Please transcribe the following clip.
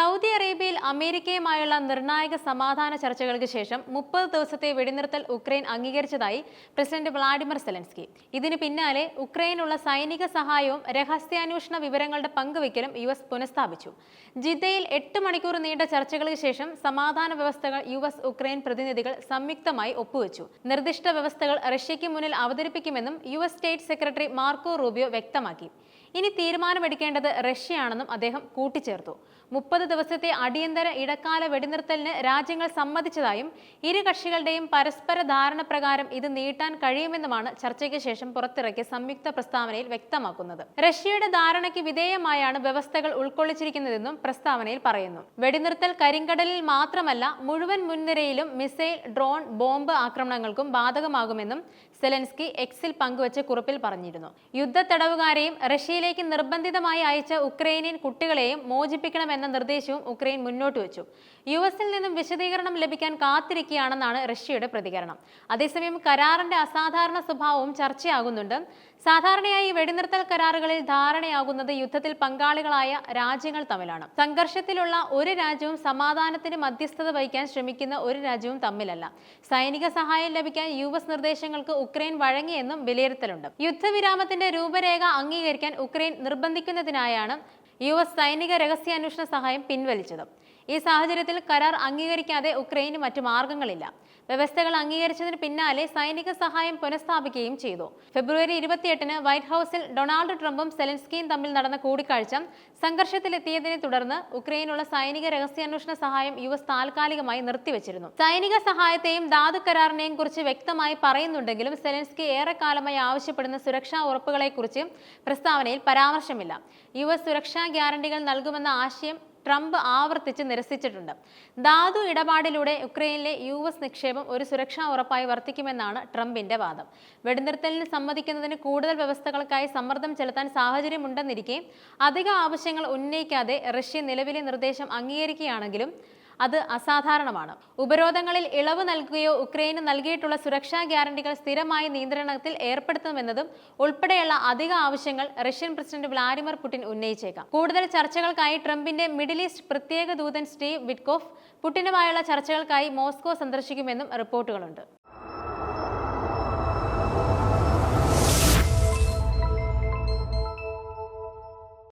Saudi അറേബ്യയിൽ അമേരിക്കയുമായുള്ള നിർണായക സമാധാന ചർച്ചകൾക്ക് ശേഷം മുപ്പത് ദിവസത്തെ വെടിനിർത്തൽ ഉക്രൈൻ അംഗീകരിച്ചതായി പ്രസിഡന്റ് വ്ളാഡിമിർ സെലൻസ്കി. ഇതിന് പിന്നാലെ ഉക്രൈനുള്ള സൈനിക സഹായവും രഹസ്യാന്വേഷണ വിവരങ്ങളുടെ പങ്കുവയ്ക്കലും യു എസ് പുനഃസ്ഥാപിച്ചു. ജിദ്ദയിൽ എട്ട് മണിക്കൂർ നീണ്ട ചർച്ചകൾക്ക് ശേഷം സമാധാന വ്യവസ്ഥകൾ യു എസ് ഉക്രൈൻ പ്രതിനിധികൾ സംയുക്തമായി ഒപ്പുവെച്ചു. നിർദ്ദിഷ്ട വ്യവസ്ഥകൾ റഷ്യയ്ക്ക് മുന്നിൽ അവതരിപ്പിക്കുമെന്നും U S state secretary Marco Rubio വ്യക്തമാക്കി. ഇനി തീരുമാനമെടുക്കേണ്ടത് റഷ്യയാണെന്നും അദ്ദേഹം കൂട്ടിച്ചേർത്തു. മുപ്പത് ദിവസത്തെ അടിയന്തര ഇടക്കാല വെടിനിർത്തലിന് രാജ്യങ്ങൾ സമ്മതിച്ചതായും ഇരു കക്ഷികളുടെയും പരസ്പര ധാരണ പ്രകാരം ഇത് നീട്ടാൻ കഴിയുമെന്നുമാണ് ചർച്ചയ്ക്ക് ശേഷം പുറത്തിറക്കിയ സംയുക്ത പ്രസ്താവനയിൽ വ്യക്തമാക്കുന്നത്. റഷ്യയുടെ ധാരണയ്ക്ക് വിധേയമായാണ് വ്യവസ്ഥകൾ ഉൾക്കൊള്ളിച്ചിരിക്കുന്നതെന്നും പ്രസ്താവനയിൽ പറയുന്നു. വെടിനിർത്തൽ കരിങ്കടലിൽ മാത്രമല്ല മുഴുവൻ മുൻനിരയിലും മിസൈൽ ഡ്രോൺ ബോംബ് ആക്രമണങ്ങൾക്കും ബാധകമാകുമെന്നും സെലൻസ്കി എക്സിൽ പങ്കുവച്ച കുറിപ്പിൽ പറഞ്ഞിരുന്നു. യുദ്ധ തടവുകാരെയും റഷ്യയിലേക്ക് നിർബന്ധിതമായി അയച്ച ഉക്രൈനിയൻ കുട്ടികളെയും മോചിപ്പിക്കണമെന്ന നിർദ്ദേശവും ഉക്രൈൻ മുന്നോട്ട് വെച്ചു. യു എസിൽ നിന്നും വിശദീകരണം ലഭിക്കാൻ കാത്തിരിക്കുകയാണെന്നാണ് റഷ്യയുടെ പ്രതികരണം. അതേസമയം കരാറിന്റെ അസാധാരണ സ്വഭാവവും ചർച്ചയാകുന്നുണ്ട്. സാധാരണയായി വെടിനിർത്തൽ കരാറുകളിൽ ധാരണയാകുന്നത് യുദ്ധത്തിൽ പങ്കാളികളായ രാജ്യങ്ങൾ തമ്മിലാണ്. സംഘർഷത്തിലുള്ള ഒരു രാജ്യവും സമാധാനത്തിന് മധ്യസ്ഥത വഹിക്കാൻ ശ്രമിക്കുന്ന ഒരു രാജ്യവും തമ്മിലല്ല. സൈനിക സഹായം ലഭിക്കാൻ യു എസ് നിർദ്ദേശങ്ങൾക്ക് ഉക്രൈൻ വഴങ്ങിയെന്നും വിലയിരുത്തലുണ്ട്. യുദ്ധവിരാമത്തിന്റെ രൂപരേഖ അംഗീകരിക്കാൻ ഉക്രൈൻ നിർബന്ധിക്കുന്നതിനായാണ് യു എസ് സൈനിക രഹസ്യാന്വേഷണ സഹായം പിൻവലിച്ചത്. ഈ സാഹചര്യത്തിൽ കരാർ അംഗീകരിക്കാതെ ഉക്രൈന് മറ്റു മാർഗങ്ങളില്ല. വ്യവസ്ഥകൾ അംഗീകരിച്ചതിന് പിന്നാലെ സൈനിക സഹായം പുനഃസ്ഥാപിക്കുകയും ചെയ്തു. ഫെബ്രുവരി ഇരുപത്തിയെട്ടിന് വൈറ്റ് ഹൌസിൽ ഡൊണാൾഡ് ട്രംപും സെലൻസ്കിയും തമ്മിൽ നടന്ന കൂടിക്കാഴ്ച സംഘർഷത്തിലെത്തിയതിനെ തുടർന്ന് ഉക്രൈനുള്ള സൈനിക രഹസ്യാന്വേഷണ സഹായം യു എസ് താൽക്കാലികമായി നിർത്തിവച്ചിരുന്നു. സൈനിക സഹായത്തെയും ധാതു കരാറിനെയും കുറിച്ച് വ്യക്തമായി പറയുന്നുണ്ടെങ്കിലും സെലൻസ്കി ഏറെക്കാലമായി ആവശ്യപ്പെടുന്ന സുരക്ഷാ ഉറപ്പുകളെക്കുറിച്ച് പ്രസ്താവനയിൽ പരാമർശമില്ല. യു എസ് സുരക്ഷാ ഗ്യാരണ്ടികൾ നൽകുമെന്ന ആശയം ട്രംപ് ആവർത്തിച്ച് നിരസിച്ചിട്ടുണ്ട്. ധാതു ഇടപാടിലൂടെ യുക്രൈനിലെ യു എസ് നിക്ഷേപം ഒരു സുരക്ഷാ ഉറപ്പായി വർത്തിക്കുമെന്നാണ് ട്രംപിന്റെ വാദം. വെടിനിർത്തലിന് സമ്മതിക്കുന്നതിന് കൂടുതൽ വ്യവസ്ഥകൾക്കായി സമ്മർദ്ദം ചെലുത്താൻ സാഹചര്യമുണ്ടെന്നിരിക്കെ അധിക ആവശ്യങ്ങൾ ഉന്നയിക്കാതെ റഷ്യ നിലവിലെ നിർദ്ദേശം അംഗീകരിക്കുകയാണെങ്കിലും അത് അസാധാരണമാണ്. ഉപരോധങ്ങളിൽ ഇളവ് നൽകുകയോ ഉക്രൈന് നൽകിയിട്ടുള്ള സുരക്ഷാ ഗ്യാരണ്ടികൾ സ്ഥിരമായി നിയന്ത്രണത്തിൽ ഏർപ്പെടുത്തുമെന്നതും ഉൾപ്പെടെയുള്ള അധിക ആവശ്യങ്ങൾ റഷ്യൻ പ്രസിഡന്റ് വ്ളാഡിമിർ പുടിൻ ഉന്നയിച്ചേക്കാം. കൂടുതൽ ചർച്ചകൾക്കായി ട്രംപിന്റെ മിഡിൽ ഈസ്റ്റ് പ്രത്യേക ദൂതൻ സ്റ്റീവ് വിറ്റ്കോഫ് പുടിനുമായുള്ള ചർച്ചകൾക്കായി മോസ്കോ സന്ദർശിക്കുമെന്നും റിപ്പോർട്ടുകളുണ്ട്.